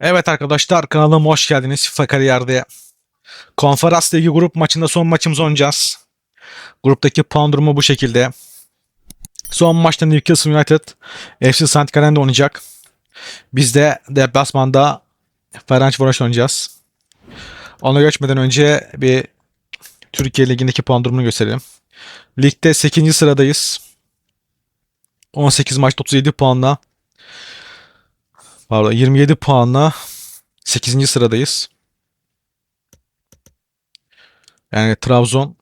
Evet arkadaşlar kanalıma hoş geldiniz FIFA Kariyer'de. Konferans Ligi grup maçında son maçımızı oynayacağız. Gruptaki puan durumu bu şekilde. Son maçta Newcastle United FC St. Gallen'de oynayacak. Biz de deplasmanda Ferencvaros oynayacağız. Ona geçmeden önce bir Türkiye Ligi'ndeki puan durumunu gösterelim. Ligde 8. sıradayız. 18 maçta 37 puanla Pardon 27 puanla 8. sıradayız. Yani Trabzon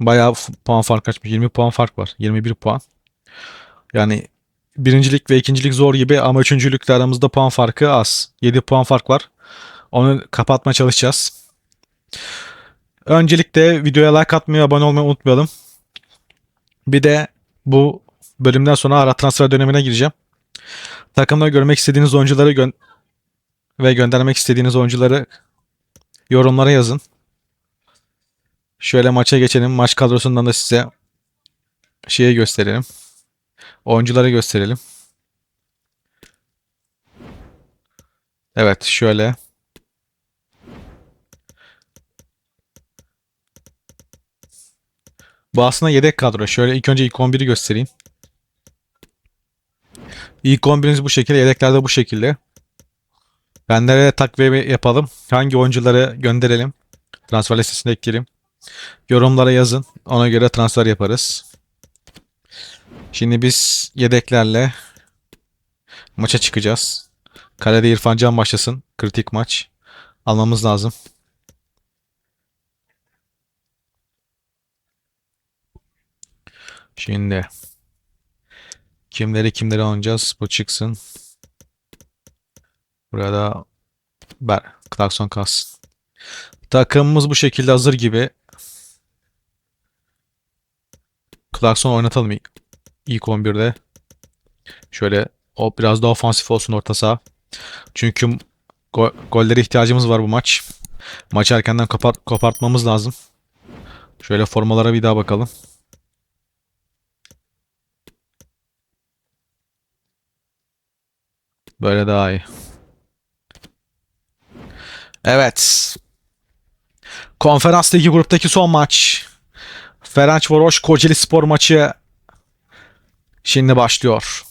bayağı puan fark açmış. 20 puan fark var. 21 puan. Yani birincilik ve ikincilik zor gibi ama üçüncülükle aramızda puan farkı az. 7 puan fark var. Onu kapatmaya çalışacağız. Öncelikle videoya like atmayı, abone olmayı unutmayalım. Bir de bu bölümden sonra ara transfer dönemine gireceğim. Takımda görmek istediğiniz oyuncuları gö- ve göndermek istediğiniz oyuncuları yorumlara yazın. Şöyle maça geçelim. Maç kadrosundan da size şeyi gösterelim. Oyuncuları gösterelim. Evet şöyle. Bu aslında yedek kadro. Şöyle ilk önce ilk 11'i göstereyim. İlk 11'imiz bu şekilde. Yedekler de bu şekilde. Benlere takviye yapalım. Hangi oyuncuları gönderelim. Transfer listesine ekleyelim. Yorumlara yazın. Ona göre transfer yaparız. Şimdi biz yedeklerle maça çıkacağız. Kalede İrfan Can başlasın. Kritik maç. Almamız lazım. Şimdi kimleri kimleri oynayacağız? Bu çıksın. Burada Ber Clarkson kalsın. Takımımız bu şekilde hazır gibi. Clarkson oynatalım ilk 11'de. Şöyle o biraz daha ofansif olsun orta saha. Çünkü go gollere ihtiyacımız var bu maç. Maçı erkenden kopart kopartmamız lazım. Şöyle formalara bir daha bakalım. Böyle daha iyi. Evet. Konferans Ligi gruptaki son maç. Ferencvaros Kocaeli Spor maçı şimdi başlıyor.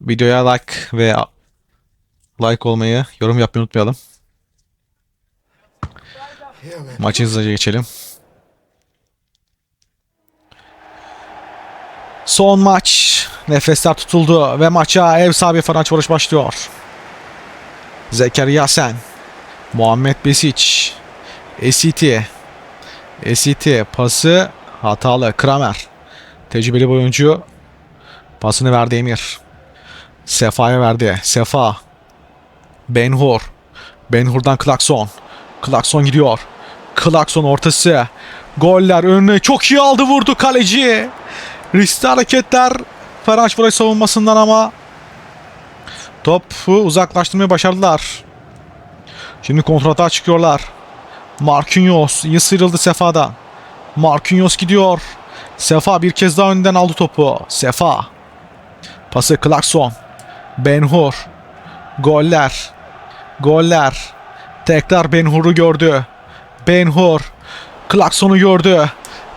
Videoya like ve like olmayı, yorum yapmayı unutmayalım. Maçı hızlıca geçelim. Son maç. Nefesler tutuldu ve maça ev sahibi Ferencvaros başlıyor. Zekeriya Sen, Muhammed Besic, Esiti, Esiti pası hatalı Kramer. Tecrübeli oyuncu pasını verdi Emir. Sefa'ya verdi. Sefa. Benhur. Benhur'dan Klakson. Klakson gidiyor. Klakson ortası. Goller önüne çok iyi aldı vurdu kaleci. Riskli hareketler Ferencvaros savunmasından ama topu uzaklaştırmayı başardılar. Şimdi kontrata çıkıyorlar. Marquinhos iyi sıyrıldı Sefa'dan. Marquinhos gidiyor. Sefa bir kez daha önden aldı topu. Sefa. Pası Clarkson. Benhur. Goller. Goller. Tekrar Benhur'u gördü. Benhur. Clarkson'u gördü.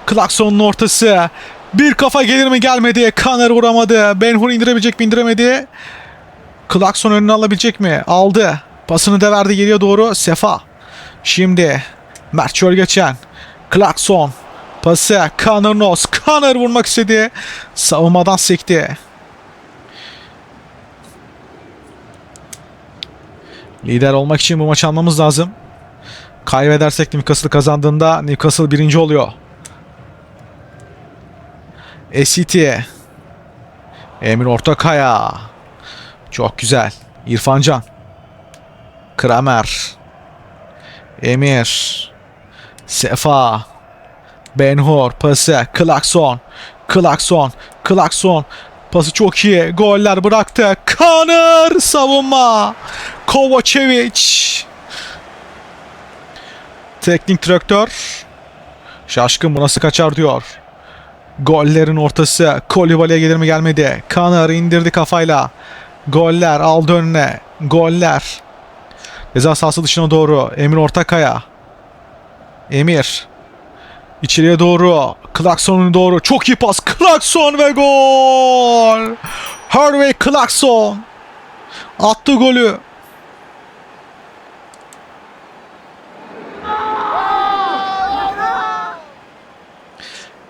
Clarkson'un ortası. Bir kafa gelir mi gelmedi. Kanır vuramadı. Benhur indirebilecek mi indiremedi. Clarkson önüne alabilecek mi? Aldı. Pasını da verdi geriye doğru. Sefa. Şimdi Mert Çöl geçen. Clarkson. Pası. Connor Nos. Connor vurmak istedi. Savunmadan sekti. Lider olmak için bu maçı almamız lazım. Kaybedersek Newcastle kazandığında Newcastle birinci oluyor. Esiti. Emir Ortakaya. Çok güzel. İrfan Can. Kramer. Emir. Sefa. Benhur pası. Klakson. Klakson. Klakson. Pası çok iyi. Goller bıraktı. Kanır savunma. Kovacevic. Teknik direktör. Şaşkın bu nasıl kaçar diyor. Gollerin ortası. Kolibali'ye gelir mi gelmedi. Kanır indirdi kafayla. Goller aldı önüne. Goller. Ceza sahası dışına doğru. Emir Ortakaya. Emir. İçeriye doğru. Clarkson'un doğru. Çok iyi pas. Clarkson ve gol. Harvey Clarkson. Attı golü.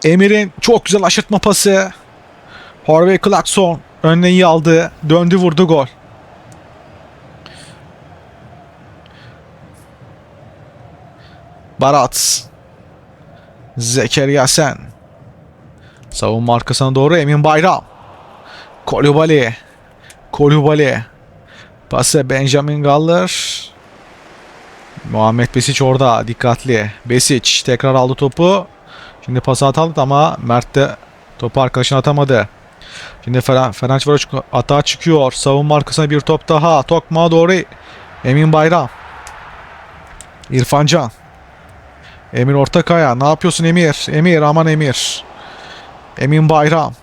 Emir'in çok güzel aşırtma pası. Harvey Clarkson önüne iyi aldı. Döndü vurdu gol. Barat. Zekeriya Sen. Savunma arkasına doğru Emin Bayram. Kolubali. Kolubali. Pası Benjamin Galler. Muhammed Besic orada dikkatli. Besic tekrar aldı topu. Şimdi pas atalım ama Mert de topu arkadaşına atamadı. Şimdi Fer Fenerbahçe atağa çıkıyor. Savunma arkasına bir top daha. Tokma'a doğru Emin Bayram. İrfan Can. Emir Ortakaya. Ne yapıyorsun Emir? Emir aman Emir. Emin Bayram.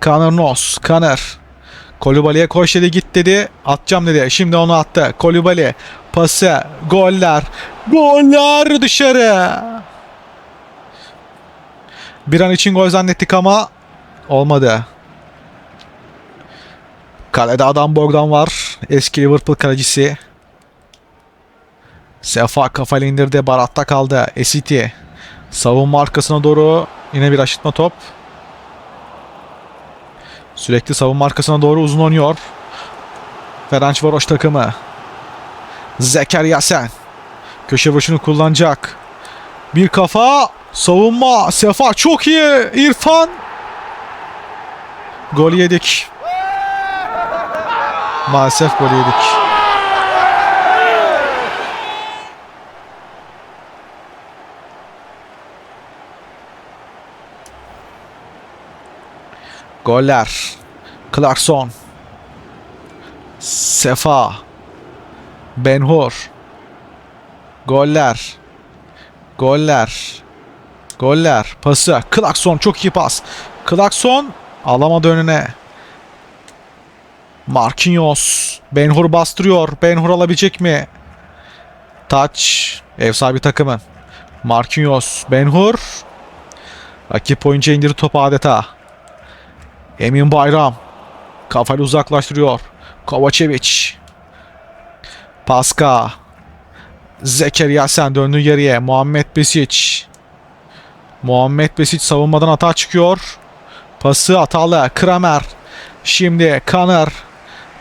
Kaner Nos. Kaner. Kolibali'ye koş dedi git dedi. Atacağım dedi. Şimdi onu attı. Kolibali. Pası. Goller. Goller dışarı. Bir an için gol zannettik ama olmadı. Kalede adam Bogdan var. Eski Liverpool kalecisi. Sefa kafayla indirdi. Barat'ta kaldı. Esiti. Savunma arkasına doğru yine bir aşıtma top. Sürekli savunma arkasına doğru uzun oynuyor. Ferencvaroş takımı. Zekeriya Sen. Köşe vuruşunu kullanacak. Bir kafa. Savunma. Sefa çok iyi. İrfan. Gol yedik. Maalesef gol yedik. Goller. Clarkson. Sefa. Benhur. Goller. Goller. Goller. Pası. Clarkson çok iyi pas. Clarkson alamadı önüne. Marquinhos. Benhur bastırıyor. Benhur alabilecek mi? Taç. Ev sahibi takımı. Marquinhos. Benhur. Rakip oyuncu indirdi topu adeta. Emin Bayram. Kafayla uzaklaştırıyor. Kovacevic. Paska. Zekeriya Sen döndü geriye. Muhammed Besic. Muhammed Besic savunmadan hata çıkıyor. Pası hatalı. Kramer. Şimdi Kanar.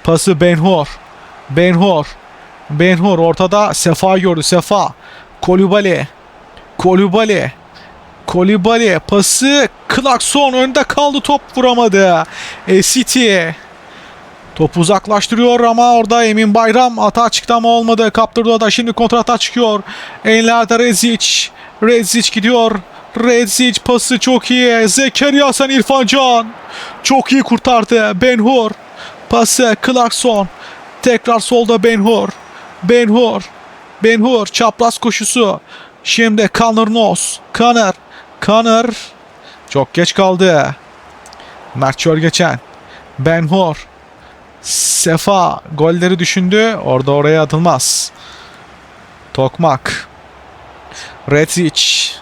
Pası Benhor. Benhor. Benhor ortada Sefa gördü. Sefa. Kolibali. Kolibali. Kolibali pası Clarkson önde kaldı top vuramadı. E, City top uzaklaştırıyor ama orada Emin Bayram hata çıktı ama olmadı. Kaptırdı o da şimdi kontra hata çıkıyor. Enlerde Rezic. Rezic gidiyor. Rezic pası çok iyi. Zekeriya Hasan İrfan Can. Çok iyi kurtardı. Benhur. Pası Clarkson. Tekrar solda Benhur. Benhur. Benhur çapraz koşusu. Şimdi Connor Nos. Connor. Connor. Çok geç kaldı. Mert geçen. Benhur. Sefa golleri düşündü. Orada oraya atılmaz. Tokmak. Redzic.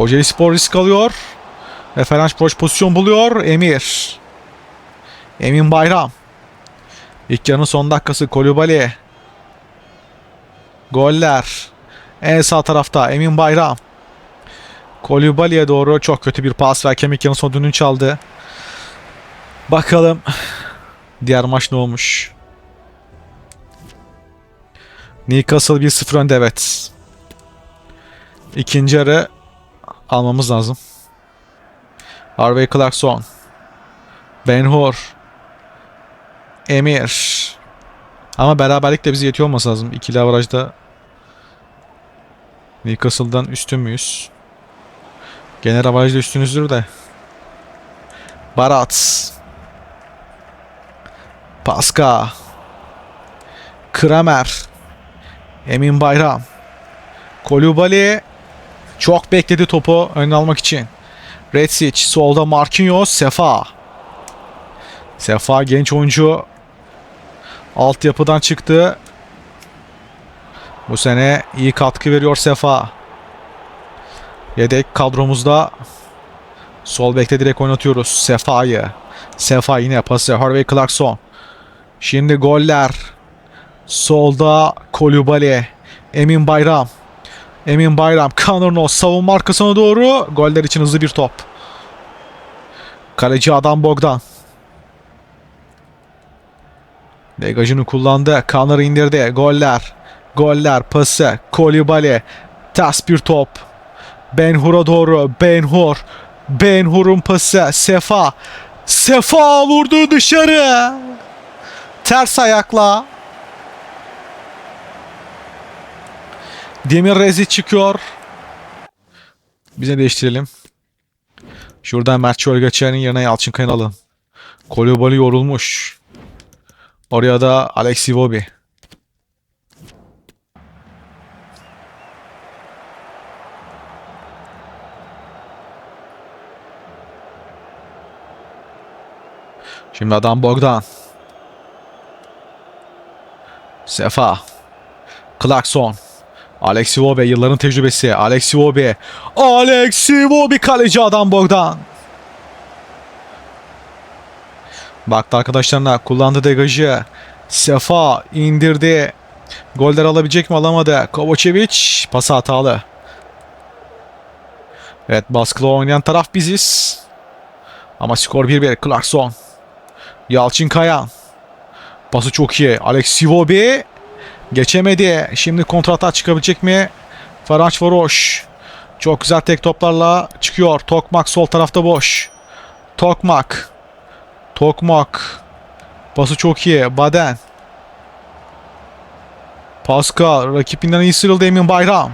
Kocaeli Spor risk alıyor. Ve Fenerbahçe pozisyon buluyor. Emir. Emin Bayram. İlk yarının son dakikası Kolibali. Goller. En sağ tarafta Emin Bayram. Kolibali'ye doğru çok kötü bir pas ve kemik yanı son dönün çaldı. Bakalım diğer maç ne olmuş. Newcastle 1-0 önde evet. İkinci yarı almamız lazım. Harvey Clarkson. Ben Hur. Emir. Ama beraberlik de bize yetiyor olması lazım. İkili avarajda Newcastle'dan üstün müyüz? Genel avarajda üstünüzdür de. Barat. Paska. Kramer. Emin Bayram. Kolubali çok bekledi topu önüne almak için. Retsic solda Marquinhos Sefa. Sefa genç oyuncu Altyapıdan çıktı. Bu sene iyi katkı veriyor Sefa. Yedek kadromuzda sol bekte direkt oynatıyoruz Sefa'yı. Sefa yine pası Harvey Clarkson. Şimdi goller. Solda Kolubali. Emin Bayram. Emin Bayram. Conor savunma arkasına doğru. Goller için hızlı bir top. Kaleci Adam Bogdan. Degajını kullandı. Conor indirdi. Goller. Goller. Pası. Kolibali. Ters bir top. Benhur'a doğru. Benhur. Benhur'un pası. Sefa. Sefa vurdu dışarı. Ters ayakla. Demir Rezi çıkıyor. Bize değiştirelim. Şuradan Mert Çölgeçer'in yerine Yalçın Kayın alın. Kolibali yorulmuş. Oraya da Alex Iwobi. Şimdi adam Bogdan. Sefa. Clarkson. Alex Iwobi yılların tecrübesi. Alex Iwobi. Alex Iwobi kaleci adam Bogdan. Baktı arkadaşlarına kullandı degajı. Sefa indirdi. Goller alabilecek mi alamadı. Kovacevic pas hatalı. Evet baskılı oynayan taraf biziz. Ama skor 1-1. Clarkson. Yalçın Kayan. Pası çok iyi. Alex Iwobi geçemedi. Şimdi kontrata çıkabilecek mi? Ferenc Varoş. Çok güzel tek toplarla çıkıyor. Tokmak sol tarafta boş. Tokmak. Tokmak. Pası çok iyi. Baden. Pascal. Rakibinden iyi sıyrıldı Emin Bayram.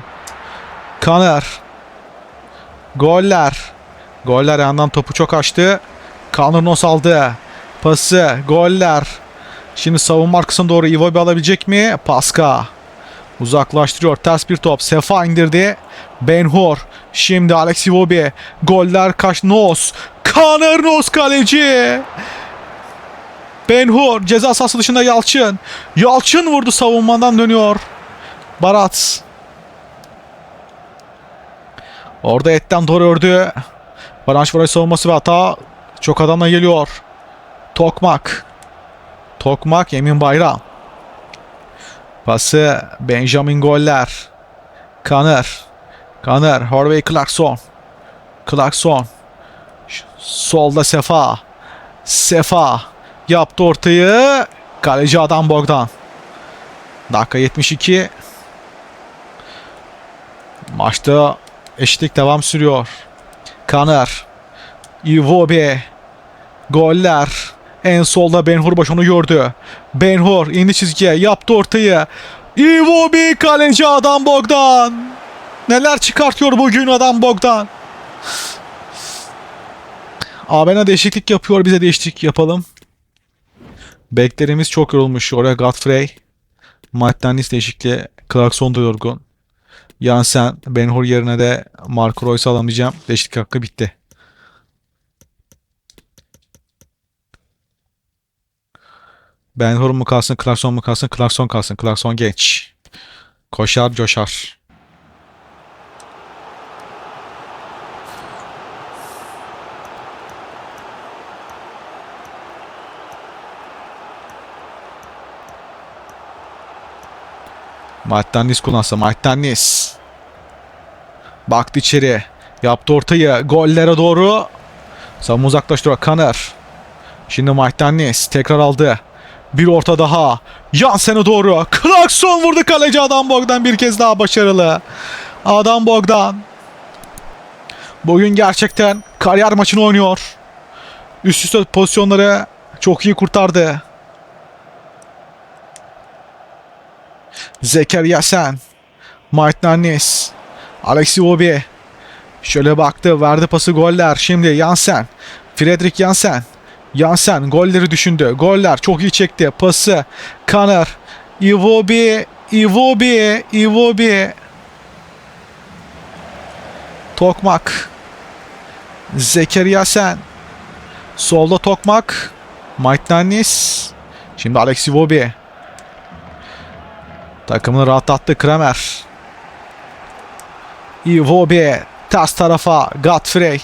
Kaner. Goller. Goller yandan topu çok açtı. Kanırnos aldı. Pası. Goller. Şimdi savunma arkasına doğru Iwobi alabilecek mi? Paska. Uzaklaştırıyor. Ters bir top. Sefa indirdi. Benhur. Şimdi Alex Iwobi. Goller kaç. Nos. Kaner Nos kaleci. Benhur. Ceza sahası dışında Yalçın. Yalçın vurdu savunmadan dönüyor. Barat. Orada etten doğru ördü. Baranç Varay savunması ve hata. Çok adamla geliyor. Tokmak. Tokmak Emin Bayram. Pası Benjamin Goller. Kanır. Kanır. Harvey Clarkson. Clarkson. Solda Sefa. Sefa. Yaptı ortayı. Kaleci adam Bogdan. Dakika 72. Maçta eşitlik devam sürüyor. Kanır. Iwobi. Goller. En solda Benhur baş onu gördü. Benhur indi çizgiye yaptı ortayı. Iwobi kaleci adam Bogdan. Neler çıkartıyor bugün adam Bogdan. Abena değişiklik yapıyor. Bize değişiklik yapalım. Beklerimiz çok yorulmuş. Oraya Godfrey. Dennis değişikliği. Clarkson da yorgun. Jansen, Benhur yerine de Marco Reus'u alamayacağım. Değişiklik hakkı bitti. Ben Hur mu kalsın, Clarkson mu kalsın, Clarkson kalsın. Clarkson genç. Koşar, coşar. Dennis kullansa. Dennis. Baktı içeri. Yaptı ortayı. Gollere doğru. Savunma uzaklaştırıyor. Kanır. Şimdi Dennis tekrar aldı. Bir orta daha. Jansen'e doğru. Clarkson vurdu kaleci Adam Bogdan bir kez daha başarılı. Adam Bogdan. Bugün gerçekten kariyer maçını oynuyor. Üst üste pozisyonları çok iyi kurtardı. Zekeriya Sen. Mike Nannis. Alex Iwobi. Şöyle baktı. Verdi pası goller. Şimdi Jansen. Fredrik Jansen. Jansen golleri düşündü. Goller çok iyi çekti. Pası. Kanar. Iwobi. Iwobi. Iwobi. Tokmak. Zekeriya Sen. Solda Tokmak. Mike Nannis. Şimdi Alex Iwobi. Takımını rahatlattı Kramer. Iwobi ters tarafa Godfrey.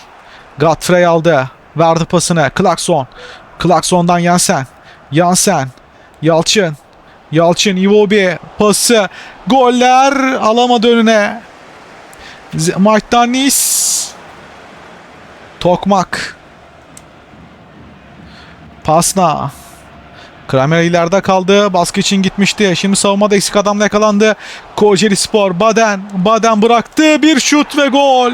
Godfrey aldı. Verdi pasını. Klakson. Klakson'dan Yansen. Yansen. Yalçın. Yalçın Iwobi pası. Goller alamadı önüne. Z- Mark Nis. Tokmak. Pasna. Kramer ileride kaldı. Baskı için gitmişti. Şimdi savunmada eksik adamla yakalandı. Kocaeli Spor. Baden. Baden bıraktı. Bir şut ve gol.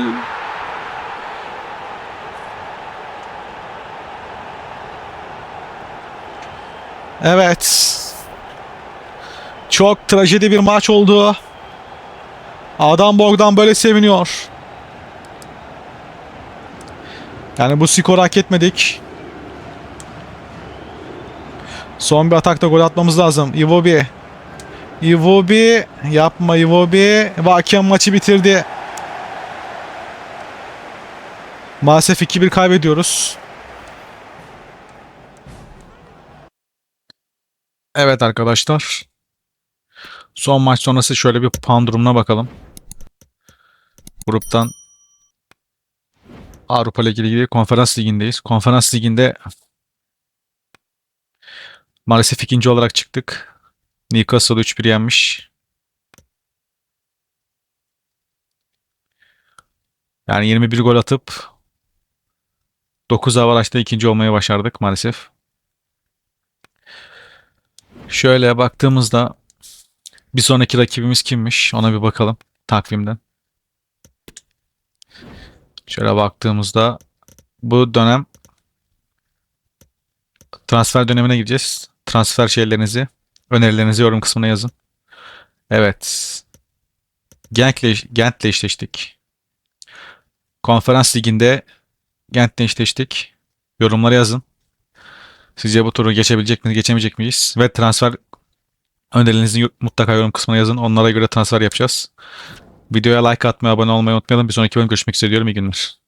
Evet. Çok trajedi bir maç oldu. Adam Bogdan böyle seviniyor. Yani bu skoru hak etmedik. Son bir atakta gol atmamız lazım. Iwobi. Iwobi. Yapma Iwobi. Ve maçı bitirdi. Maalesef 2-1 kaybediyoruz. Evet arkadaşlar. Son maç sonrası şöyle bir puan durumuna bakalım. Gruptan Avrupa Ligi ilgili konferans ligindeyiz. Konferans liginde maalesef ikinci olarak çıktık. Newcastle 3-1 yenmiş. Yani 21 gol atıp 9 avarajda ikinci olmayı başardık maalesef. Şöyle baktığımızda bir sonraki rakibimiz kimmiş? Ona bir bakalım takvimden. Şöyle baktığımızda bu dönem transfer dönemine gireceğiz. Transfer şeylerinizi, önerilerinizi yorum kısmına yazın. Evet. Gent'le Gent'le eşleştik. Konferans liginde Gent'le eşleştik. Yorumlara yazın. Sizce bu turu geçebilecek miyiz, geçemeyecek miyiz? Ve transfer önerilerinizi mutlaka yorum kısmına yazın. Onlara göre transfer yapacağız. Videoya like atmayı, abone olmayı unutmayalım. Bir sonraki bölüm görüşmek üzere diyorum. İyi günler.